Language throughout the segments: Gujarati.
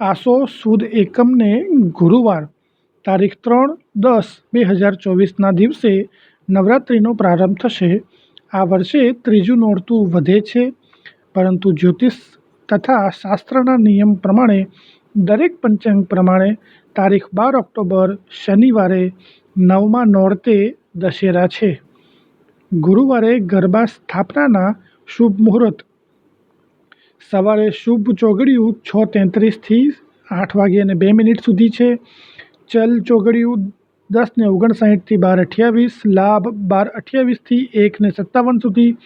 આસો સુદ એકમને ગુરુવાર, તારીખ ત્રણ દસ બે હજાર ચોવીસના દિવસે નવરાત્રિનો પ્રારંભ થશે. આ વર્ષે ત્રીજું નોરતું વધે છે. પરંતુ જ્યોતિષ તથા શાસ્ત્રના નિયમ પ્રમાણે દરેક પંચાંગ પ્રમાણે તારીખ બાર ઓક્ટોબર શનિવારે નવમા નોરતે દશેરા છે. ગુરુવારે ગરબા સ્થાપનાના શુભ મુહૂર્ત સવારે શુભ ચોગડિયું છ તેત્રીસથી આઠ વાગ્યે અને બે મિનિટ સુધી છે. ચલ ચોગડિયું દસ ને ઓગણસાઠથી બાર અઠ્યાવીસ, લાભ બાર અઠ્યાવીસથી એક ને સત્તાવન સુધી,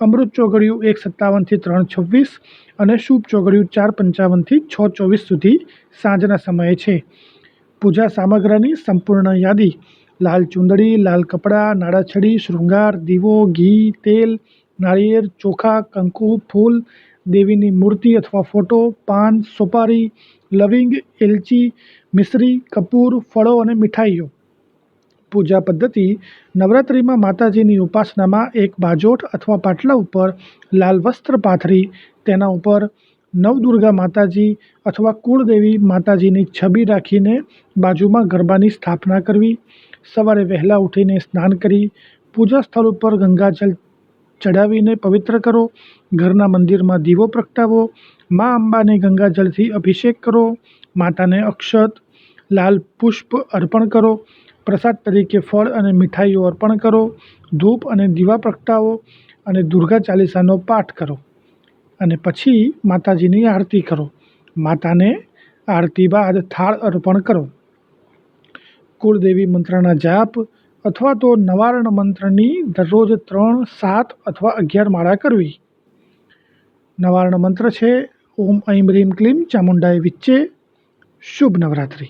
અમૃત ચોગડિયું એક સત્તાવનથી ત્રણ છવ્વીસ અને શુભ ચોગડિયું ચાર પંચાવનથી છ ચોવીસ સુધી સાંજના સમયે છે. પૂજા સામગ્રીની સંપૂર્ણ યાદી, લાલ ચુંદડી, લાલ કપડાં, નાળાછડી, શૃંગાર, દીવો, ઘી, તેલ, નાળિયેર, ચોખા, કંકુ, ફૂલ દેવીની મૂર્તિ અથવા ફોટો, પાન, સોપારી, લવિંગ, એલચી, મિશ્રી, કપૂર, ફળો અને મીઠાઈઓ. પૂજા પદ્ધતિ, નવરાત્રિમાં માતાજીની ઉપાસનામાં એક બાજોઠ અથવા પાટલા ઉપર લાલ વસ્ત્ર પાથરી, તેના ઉપર નવદુર્ગા માતાજી અથવા કુળદેવી માતાજીની છબી રાખીને બાજુમાં ગરબાની સ્થાપના કરવી, સવારે વહેલા ઉઠીને સ્નાન કરી, પૂજા સ્થળ ઉપર ગંગાજળ ચડાવીને પવિત્ર કરો. ઘરના મંદિરમાં દીવો પ્રગટાવો. મા અંબાને ગંગાજળથી અભિષેક કરો. માતાને અક્ષત, લાલ પુષ્પ અર્પણ કરો. પ્રસાદ તરીકે ફળ અને મીઠાઈઓ અર્પણ કરો. ધૂપ અને દીવા પ્રગટાવો અને દુર્ગા ચાલીસાનો પાઠ કરો. અને પછી માતાજીની આરતી કરો. માતાને આરતી બાદ થાળ અર્પણ કરો. કુળદેવી મંત્રના જાપ અથવા તો નવાર્ણ મંત્રની દરરોજ ત્રણ, સાત અથવા અગિયાર માળા કરવી. નવાર્ણ મંત્ર છે, ઓમ ઐમ રીમ, ક્લીમ, ચામુંડાય વિચ્ચે શુભ નવરાત્રિ.